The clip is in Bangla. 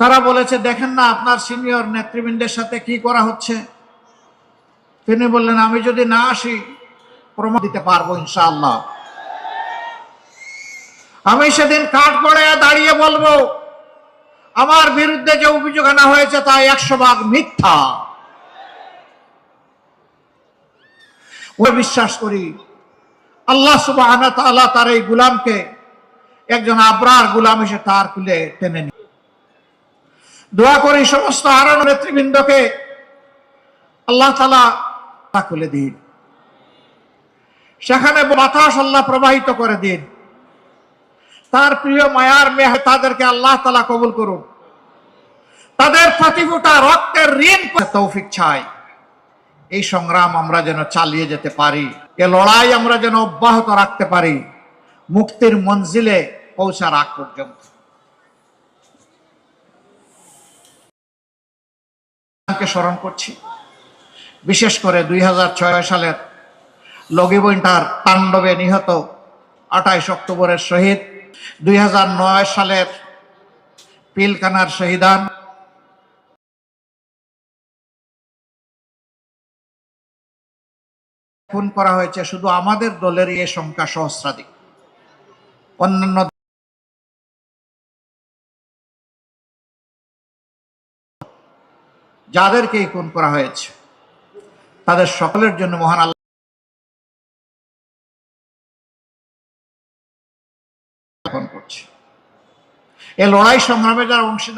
তারা বলেছে, দেখেন না, আপনার সিনিয়র নেতৃবৃন্দের সাথে কি করা হচ্ছে? তিনি বললেন, আমি যদি না আসি, প্রমাণ দিতে পারব ইনশাআল্লাহ। আমি সেদিন কাঠ করে দাঁড়িয়ে বলব, আমার বিরুদ্ধে যে অভিযোগ আনা হয়েছে, তা একশো ভাগ মিথ্যা। ও বিশ্বাস করি, আল্লাহ সুবাহ তার এই গুলামকে একজন আবরার গুলাম এসে তার কুলে টেনে দোয়া করি সমস্ত হারানো নেতৃবৃন্দকে। আল্লাহ তালা তা খুলে দিন। সেখানে বাতাস আল্লাহ প্রবাহিত করে দিন। তার প্রিয় মায়ার মেহ তাদেরকে আল্লাহ তালা কবুল করুন। তাদের প্রতি ফোঁটা রক্তের ঋণ তৌফিক চাই। এই সংগ্রাম আমরা যেন চালিয়ে যেতে পারি। এ লড়াই আমরা যেন অব্যাহত রাখতে পারি। মুক্তির মঞ্জিলে পৌঁছার আগ পর্যন্ত। কে স্মরণ করছি। বিশেষ করে দুই হাজার ছয় সালের লগিবইন্টার তাণ্ডবে নিহত আঠাইশ অক্টোবরের শহীদ, দুই সালের পিলকানার শহীদান। খুন করা হয়েছে শুধু আমাদের দলেরই এ সংখ্যা সহস্রাধিক। অন্যান্য যাদেরকেই খুন করা হয়েছে, তাদের সকলের জন্য মহান আল্লাহ করছে। এ লড়াই সংগ্রামে যারা অংশীদার